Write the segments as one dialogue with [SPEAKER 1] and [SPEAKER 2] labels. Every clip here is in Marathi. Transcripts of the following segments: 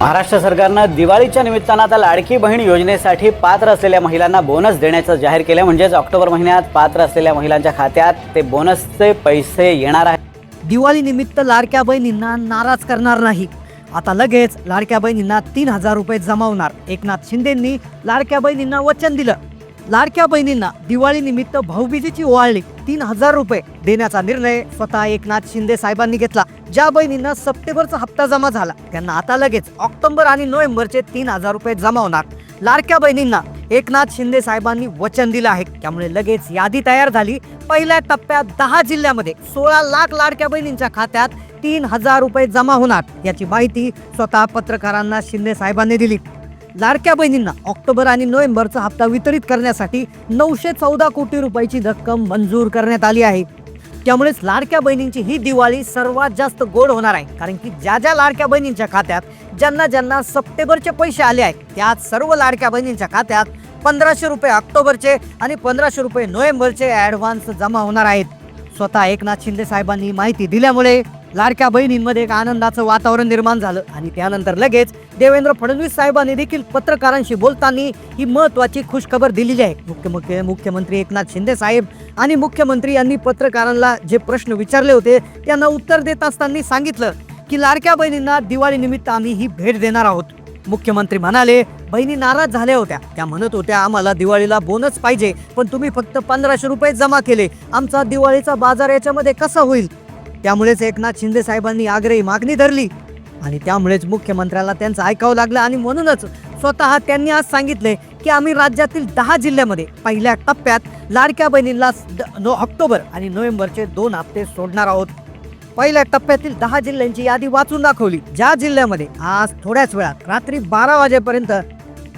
[SPEAKER 1] महाराष्ट्र सरकारनं दिवाळीच्या निमित्तानं आता लाडकी बहीण योजनेसाठी पात्र असलेल्या महिलांना बोनस देण्याचं जाहीर केलं. म्हणजेच ऑक्टोबर महिन्यात पात्र असलेल्या महिलांच्या खात्यात ते बोनसचे पैसे येणार आहेत.
[SPEAKER 2] दिवाळीनिमित्त लाडक्या बहिणींना नाराज करणार नाही. आता लगेच लाडक्या बहिणींना तीन हजार रुपये जमावणार. एकनाथ शिंदेंनी लाडक्या बहिणींना वचन दिलं. लाडक्या बहिणींना दिवाळीनिमित्त भाऊबीजेची ओवाळणी तीन हजार रुपये देण्याचा निर्णय स्वतः एकनाथ शिंदे साहेबांनी घेतला. ज्या बहिणींना सप्टेंबरचा हप्ता जमा झाला त्यांना आता लगेच ऑक्टोबर आणि नोव्हेंबरचे तीन हजार रुपये जमा होणार लाडक्या बहिणींना एकनाथ शिंदे साहेबांनी वचन दिलं आहे. त्यामुळे लगेच यादी तयार झाली. पहिल्या टप्प्यात दहा जिल्ह्यामध्ये सोळा लाख लाडक्या बहिणींच्या खात्यात तीन हजार रुपये जमा होणार याची माहिती स्वतः पत्रकारांना शिंदे साहेबांनी दिली. लाडक्या बहिणींना ऑक्टोबर आणि नोव्हेंबरचा हप्ता वितरित करण्यासाठी नऊशे चौदा कोटी रुपयाची रक्कम मंजूर करण्यात आली आहे. त्यामुळेच लाडक्या बहिणींची ही दिवाळी सर्वात जास्त गोड होणार आहे. कारण की ज्या ज्या लाडक्या बहिणींच्या खात्यात ज्यांना ज्यांना सप्टेंबरचे पैसे आले आहेत त्यात सर्व लाडक्या बहिणींच्या खात्यात पंधराशे रुपये ऑक्टोबरचे आणि पंधराशे रुपये नोव्हेंबरचे ॲडव्हान्स जमा होणार आहेत. स्वतः एकनाथ शिंदे साहेबांनी माहिती दिल्यामुळे लाडक्या बहिणींमध्ये एक आनंदाचं वातावरण निर्माण झालं. आणि त्यानंतर लगेच देवेंद्र फडणवीस साहेबांनी देखील पत्रकारांशी बोलताना ही महत्वाची खुशखबर दिलेली आहे. मुख्य मुख्यमंत्री एकनाथ शिंदे साहेब आणि मुख्यमंत्री यांनी पत्रकारांना जे प्रश्न विचारले होते त्यांना उत्तर देत असताना सांगितलं की लाडक्या बहिणींना दिवाळीनिमित्त आम्ही ही भेट देणार आहोत. मुख्यमंत्री म्हणाले बहिणी नाराज झाल्या होत्या. त्या म्हणत होत्या आम्हाला दिवाळीला बोनस पाहिजे पण तुम्ही फक्त पंधराशे रुपये जमा केले. आमचा दिवाळीचा बाजार याच्यामध्ये कसा होईल? त्यामुळेच एकनाथ शिंदे साहेबांनी आग्रही मागणी धरली. आणि त्यामुळेच मुख्यमंत्र्याला त्यांचं ऐकावं लागलं आणि म्हणूनच स्वतः त्यांनी आज सांगितले की आम्ही राज्यातील दहा जिल्ह्यामध्ये पहिल्या टप्प्यात लाडक्या बहिणींना द- ऑक्टोबर आणि नोव्हेंबरचे दोन हप्ते सोडणार आहोत. पहिल्या टप्प्यातील दहा जिल्ह्यांची यादी वाचून दाखवली. ज्या जिल्ह्यामध्ये आज थोड्याच वेळात रात्री बारा वाजेपर्यंत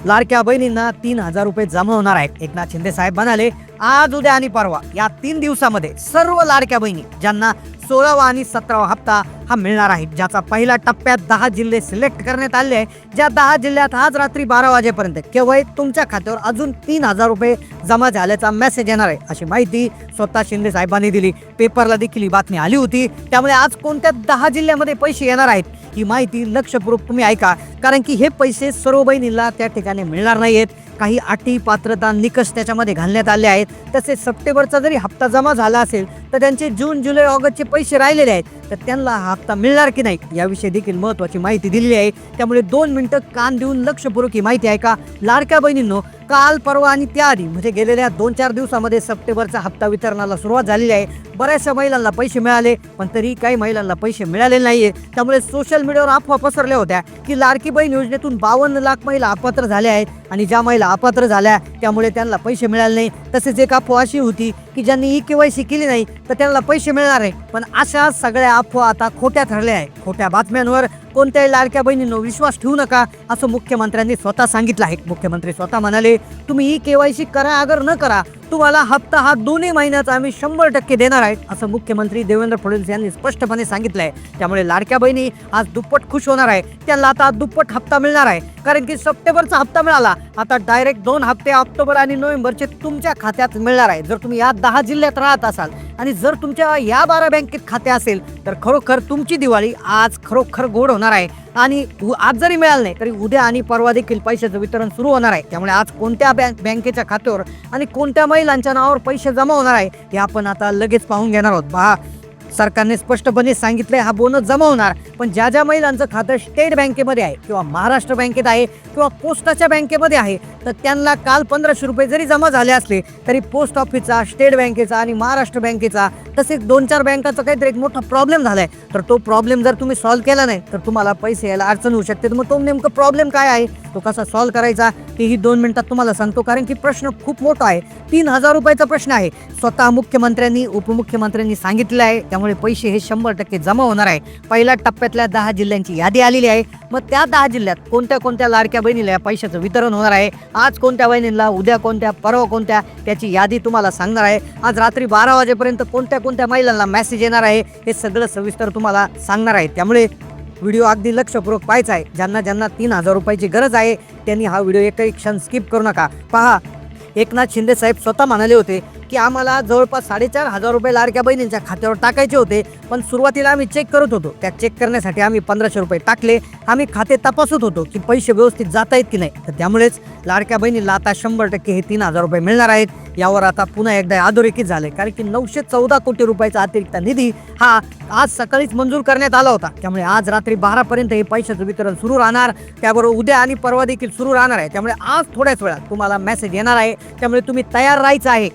[SPEAKER 2] लाडक्या बहिणींना तीन हजार रुपये जमा होणार आहेत. एकनाथ शिंदे साहेब म्हणाले आज उद्या आणि परवा या तीन दिवसामध्ये सर्व लाडक्या बहिणी ज्यांना सोळावा आणि सतरावा हप्ता हा मिळणार आहे. ज्याचा पहिला टप्प्यात दहा जिल्हे सिलेक्ट करण्यात आले आहे ज्या दहा जिल्ह्यात आज रात्री बारा वाजेपर्यंत केवळ तुमच्या खात्यावर अजून तीन हजार रुपये जमा झाल्याचा मेसेज येणार आहे. अशी माहिती स्वतः शिंदे साहेबांनी दिली. पेपरला देखील ही बातमी आली होती. त्यामुळे आज कोणत्या दहा जिल्ह्यामध्ये पैसे येणार आहेत ही माहिती लक्षपूर्वक तुम्ही ऐका. कारण की हे पैसे सर्व बहिणीला त्या ठिकाणी मिळणार नाही आहेत काही अटी पात्रता निकष त्याच्यामध्ये घालण्यात आले आहेत. तसेच सप्टेंबरचा जरी हप्ता जमा झाला असेल तर त्यांचे जून जुलै ऑगस्टचे पैसे राहिलेले आहेत. तर त्यांना हा हप्ता मिळणार की नाही? याविषयी देखील महत्त्वाची माहिती दिलेली आहे. त्यामुळे दोन मिनिटं कान देऊन लक्षपूर्वक ही माहिती ऐका. लाडक्या बहिणींनो काल परवा आणि त्याआधी म्हणजे गेलेल्या दोन चार दिवसामध्ये सप्टेंबरचा हप्ता वितरणाला सुरुवात झालेली आहे. बऱ्याचशा महिलांना पैसे मिळाले पण तरी काही महिलांना पैसे मिळाले नाहीये. त्यामुळे सोशल मीडियावर अफवा पसरल्या होत्या की लाडकी बहीण योजनेतून बावन्न लाख महिला अपात्र झाल्या आहेत. आणि ज्या महिला अपात्र झाल्या त्यामुळे त्यांना पैसे मिळाले नाही. तसेच एक अफवा अशी होती की ज्यांनी ई के वाय सी केली नाही तर त्यांना पैसे मिळणार आहे. पण अशा सगळ्या अफवा आता खोट्या ठरल्या आहे खोट्या बातम्यांवर कोणत्याही लाडक्या बहिणींनो विश्वास ठेवू नका असं मुख्यमंत्र्यांनी स्वतः सांगितलं आहे. मुख्यमंत्री स्वतः म्हणाले तुम्ही ई के वाय सी करा अगर न करा तुम्हाला हप्ता हा दोन्ही महिन्याचा आम्ही शंभर टक्के देणार आहेत असं मुख्यमंत्री देवेंद्र फडणवीस यांनी स्पष्टपणे सांगितलं आहे त्यामुळे लाडक्या बहिणी आज दुप्पट खुश होणार आहे. त्यांना आता दुप्पट हप्ता मिळणार आहे. कारण की सप्टेंबरचा हप्ता मिळाला. आता डायरेक्ट दोन हप्ते ऑक्टोबर आणि नोव्हेंबरचे तुमच्या खात्यात मिळणार आहे. जर तुम्ही या दहा जिल्ह्यात राहत असाल आणि जर तुमच्या या बारा बँकेत खाते असेल तर खरोखर तुमची दिवाळी आज खरोखर गोड होणार आहे. आणि आज जरी मिळालं नाही तरी उद्या आणि परवा देखील पैशाचं वितरण सुरू होणार आहे. त्यामुळे आज कोणत्या बँक बँकेच्या खात्यावर आणि कोणत्या महिलांच्या नावावर पैसे जमा होणार आहे हे आपण आता लगेच पाहून घेणार आहोत. पहा सरकारने स्पष्टपणे सांगितलंय हा बोनस जमा होणार. पण ज्या ज्या महिलांचं खातं स्टेट बँकेमध्ये आहे किंवा महाराष्ट्र बँकेत आहे किंवा पोस्टाच्या बँकेमध्ये आहे तर त्यांना काल पंधराशे रुपये जरी जमा झाले असले तरी पोस्ट ऑफिसचा स्टेट बँकेचा आणि महाराष्ट्र बँकेचा तसेच दोन चार बँकाचा काहीतरी एक मोठा प्रॉब्लेम झाला आहे तर तो प्रॉब्लेम जर तुम्ही सॉल्व्ह केला नाही तर तुम्हाला पैसे यायला अडचण होऊ शकते. तर मग तो नेमकं प्रॉब्लेम काय आहे? तो कसा सॉल्व्ह करायचा? तेही दोन मिनिटात तुम्हाला सांगतो. कारण की प्रश्न खूप मोठा आहे. तीन हजार रुपयाचा प्रश्न आहे. स्वतः मुख्यमंत्र्यांनी उपमुख्यमंत्र्यांनी सांगितलं आहे. त्यामुळे पैसे हे शंभर टक्के जमा होणार आहे. पहिल्या टप्प्यातल्या दहा जिल्ह्यांची यादी आलेली आहे. मग त्या दहा जिल्ह्यात कोणत्या कोणत्या लाडक्या बहिणीला या पैशाचं वितरण होणार आहे? आज कोणत्या बहिणींना उद्या कोणत्या परवा कोणत्या त्याची यादी तुम्हाला सांगणार आहे. आज रात्री बारा वाजेपर्यंत कोणत्या कोणत्या महिलांना मेसेज येणार आहे हे सगळं सविस्तर तुम्हाला सांगणार आहे. त्यामुळे व्हिडिओ अगदी लक्षपूर्वक पाहायचा आहे. ज्यांना ज्यांना तीन हजार रुपयाची गरज आहे त्यांनी हा व्हिडिओ एकही क्षण स्किप करू नका. पहा एकनाथ शिंदे साहेब स्वतः म्हणाले होते की आम्हाला जवळपास साडेचार हजार रुपये लाडक्या बहिणींच्या खात्यावर टाकायचे होते. पण सुरुवातीला आम्ही चेक करत होतो. त्या चेक करण्यासाठी आम्ही पंधराशे रुपये टाकले. आम्ही खाते तपासत होतो की पैसे व्यवस्थित जात आहेत की नाही. तर त्यामुळेच लाडक्या बहिणीला आता शंभर टक्के हे तीन हजार रुपये मिळणार आहेत. यावर आता पुन्हा एकदा अधोरेखित झाले. कारण की नऊशे चौदा कोटी रुपयाचा अतिरिक्त निधी हा आज सकाळीच मंजूर करण्यात आला होता. त्यामुळे आज रात्री बारापर्यंत हे पैशाचं वितरण सुरू राहणार. त्याबरोबर उद्या आणि परवा देखील सुरू राहणार आहे. त्यामुळे आज थोड्याच वेळात तुम्हाला मेसेज येणार आहे. त्यामुळे तुम्ही तयार राहायचं आहे.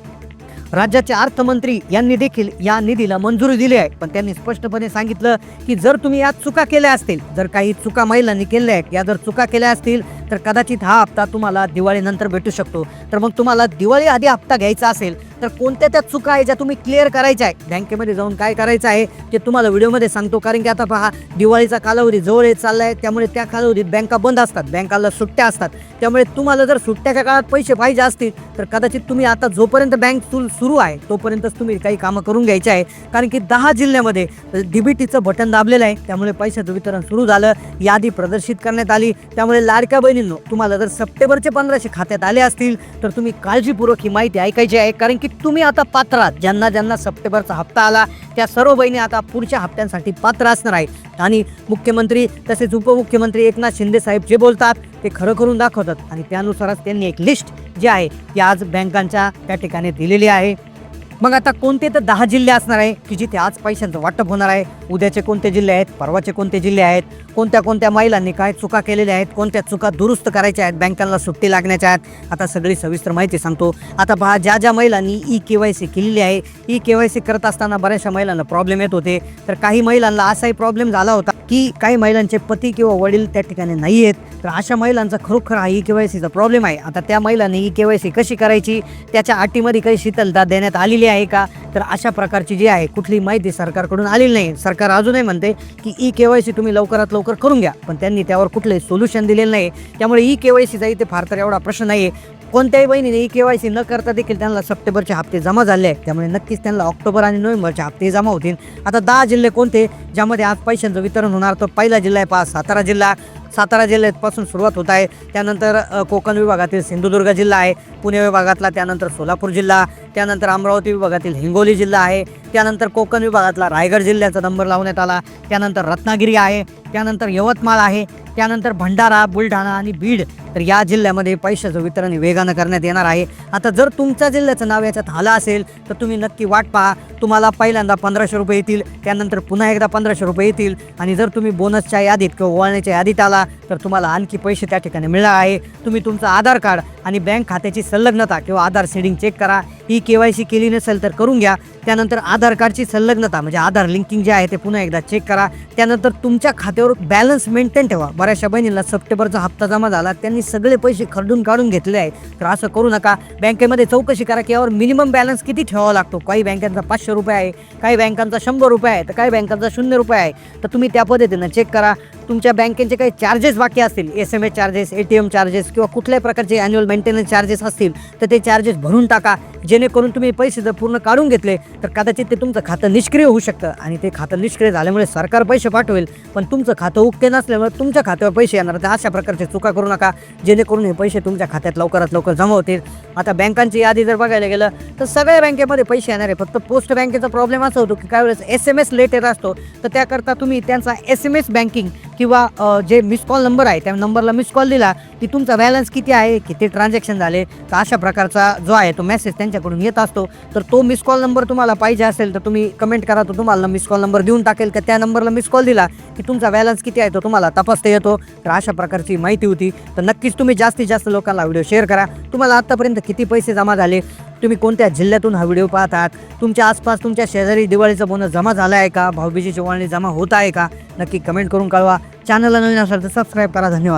[SPEAKER 2] राज्याचे अर्थमंत्री यांनी देखील या निधीला मंजुरी दिली आहे. पण त्यांनी स्पष्टपणे सांगितलं की जर तुम्ही यात चुका केल्या असतील जर काही चुका महिलांनी केल्या आहेत या जर चुका केल्या असतील तर कदाचित हा हप्ता तुम्हाला दिवाळीनंतर भेटू शकतो. तर मग तुम्हाला दिवाळी आधी हप्ता घ्यायचा असेल तर कोणत्या त्या चुका आहे ज्या तुम्ही क्लिअर करायच्या आहे बँकेमध्ये जाऊन काय करायचं आहे ते तुम्हाला व्हिडिओमध्ये सांगतो. कारण की आता पहा दिवाळीचा कालावधी जवळ येत चालला आहे त्यामुळे त्या कालावधीत बँका बंद असतात? बँकाला सुट्ट्या असतात. त्यामुळे तुम्हाला जर सुट्ट्याच्या काळात पैसे पाहिजे असतील तर कदाचित तुम्ही आता जोपर्यंत बँक सुरू आहे तोपर्यंतच तुम्ही काही कामं करून घ्यायचे आहे. कारण की दहा जिल्ह्यामध्ये डीबीटीचं बटन दाबलेलं आहे. त्यामुळे पैशाचं वितरण सुरू झालं. यादी प्रदर्शित करण्यात आली. त्यामुळे लाडक्या बहिणींनो तुम्हाला जर सप्टेंबरचे पंधराशे खात्यात आले असतील तर तुम्ही काळजीपूर्वक ही माहिती ऐकायची आहे. कारण की तुम्ही आता पात्र आहात. ज्यांना ज्यांना सप्टेंबरचा हप्ता आला त्या सर्व बहिणी आता पुढच्या हप्त्यांसाठी पात्र असणार आहेत. आणि मुख्यमंत्री तसेच उपमुख्यमंत्री एकनाथ शिंदे साहेब जे बोलतात ते खरं करून दाखवतात. आणि त्यानुसारच त्यांनी एक लिस्ट जी आहे ती आज बँकांच्या त्या ठिकाणी दिलेली आहे. मग आता कोणते तर दहा जिल्हे असणार आहे की जिथे आज पैशांचं वाटप होणार आहे? उद्याचे कोणते जिल्हे आहेत? परवाचे कोणते जिल्हे आहेत? कोणत्या कोणत्या महिलांनी काय चुका केलेल्या आहेत? कोणत्या चुका दुरुस्त करायच्या आहेत? बँकांना सुट्टी लागण्याच्या आहेत? आता सगळी सविस्तर माहिती सांगतो. आता पहा ज्या ज्या महिलांनी ई के वाय सी केलेली आहे ई के वाय सी करत असताना बऱ्याचशा महिलांना प्रॉब्लेम येत होते. तर काही महिलांना असाही प्रॉब्लेम झाला होता की काही महिलांचे पती किंवा वडील त्या ठिकाणी नाही आहेत. तर अशा महिलांचा खरोखर हा ई के वाय सीचा प्रॉब्लेम आहे. आता त्या महिलांनी ई के वाय सी कशी करायची? त्याच्या अटीमध्ये काही शीतलता देण्यात आलेली आहे का? तर अशा प्रकारची जी आहे कुठली माहिती सरकारकडून आलेली नाही. सरकार अजूनही म्हणते की ई के वाय सी तुम्ही लवकरात लवकर करून घ्या. पण त्यांनी त्यावर कुठलंही सोल्युशन दिलेलं नाही. त्यामुळे ई के वाय सीचा इथे फार तर एवढा प्रश्न नाही आहे कोणत्याही बहिणीने ई के वाय सी न करता देखील त्यांना सप्टेंबरचे हप्ते जमा झाले आहेत. त्यामुळे नक्कीच त्यांना ऑक्टोबर आणि नोव्हेंबरचे हप्ते जमा होतील. आता दहा जिल्हे कोणते ज्यामध्ये आज पैशांचं वितरण होणार? तर पहिला जिल्हा आहे पहा सातारा जिल्हा. सातारा जिल्ह्यापासून सुरुवात होत आहे. त्यानंतर कोकण विभागातील सिंधुदुर्ग जिल्हा आहे. पुणे विभागातला त्यानंतर सोलापूर जिल्हा. त्यानंतर अमरावती विभागातील हिंगोली जिल्हा आहे. त्यानंतर कोकण विभागातला रायगड जिल्ह्याचा नंबर लावण्यात आला. त्यानंतर रत्नागिरी आहे. त्यानंतर यवतमाळ आहे. त्यानंतर भंडारा बुलढाणा आणि बीड तर या जिल्ह्यामध्ये पैशाचं वितरण वेगानं करण्यात येणार आहे. आता जर तुमच्या जिल्ह्याचं नाव याच्यात आलं असेल तर तुम्ही नक्की वाट पहा. तुम्हाला पहिल्यांदा पंधराशे रुपये येतील त्यानंतर पुन्हा एकदा पंधराशे रुपये येतील. आणि जर तुम्ही बोनसच्या यादीत किंवा वळण्याच्या यादीत आला तर तुम्हाला आणखी पैसे त्या ठिकाणी मिळणार आहे. तुम्ही तुमचं आधार कार्ड आणि बँक खात्याची संलग्नता किंवा आधार सेडिंग चेक करा. ही के वाय सी केली नसेल तर करून घ्या. त्यानंतर आधार कार्डची संलग्नता म्हणजे आधार लिंकिंग जे आहे ते पुन्हा एकदा चेक करा. त्यानंतर तुमच्या खात्यावर बॅलन्स मेंटेन ठेवा. बऱ्याचशा बहिणींना सप्टेंबरचा हप्ता जमा झाला त्यांनी सगळे पैसे खरडून काढून घेतले आहे तर असं करू नका. बँकेमध्ये चौकशी करा की यावर मिनिमम बॅलन्स किती ठेवावा लागतो. काही बँकांचा पाचशे रुपये आहे काही बँकांचा शंभर रुपये आहे तर काही बँकांचा शून्य रुपये आहे. तर तुम्ही त्या पद्धतीनं चेक करा. तुमच्या बँकेचे काही चार्जेस बाकी असतील? S M S charges A T M charges किंवा कुठल्याही प्रकारचे ॲन्युअल मेंटेनन्स चार्जेस असतील तर ते चार्जेस भरून टाका. जेणेकरून तुम्ही पैसे जर पूर्ण काढून घेतले तर कदाचित ते तुमचं खातं निष्क्रिय होऊ शकतं. आणि ते खातं निष्क्रिय झाल्यामुळे सरकार पैसे पाठवेल पण तुमचं खातं उक्ते नसल्यामुळे तुमच्या खात्यावर पैसे येणार तर अशा प्रकारचे चुका करू नका. जेणेकरून हे पैसे तुमच्या खात्यात लवकरात लवकर जमा होतील. आता बँकांची यादी जर बघायला गेलं तर सगळ्या बँकेमध्ये पैसे येणार आहे फक्त पोस्ट बँकेचा प्रॉब्लेम असा होतो की काही वेळेस एस एम एस लेट येत असतो तर त्याकरता तुम्ही त्यांचा एस एम एस बँकिंग किंवा जे मिस कॉल नंबर आहे त्या नंबरला मिस कॉल दिला की तुमचा बॅलन्स किती आहे किती ट्रान्झॅक्शन झाले तर अशा प्रकारचा जो आहे तो मेसेज त्यांच्याकडून येत असतो. तर तो मिस कॉल नंबर तुम्हाला पाहिजे असेल तर तुम्ही कमेंट करा तो तुम्हाला मिस कॉल नंबर देऊन टाकेल का त्या नंबरला मिस कॉल दिला की तुमचा बॅलन्स किती आहे तो तुम्हाला तपासता येतो. तर अशा प्रकारची माहिती होती. तर नक्कीच तुम्ही जास्तीत जास्त लोकांना व्हिडिओ शेअर करा. तुम्हाला आत्तापर्यंत किती पैसे जमा झाले तुम्ही कोणत्या जिल्ह्यातून हा व्हिडिओ पाहतात? तुमच्या आसपास तुमच्या शेजारी दिवाळीचा बोनस जमा झाला आहे का? भाऊबीजीची ओवाळणी जमा होत आहे का? नक्की कमेंट करून कळवा. चॅनलला नवीन असेल तर सबस्क्राईब करा. धन्यवाद.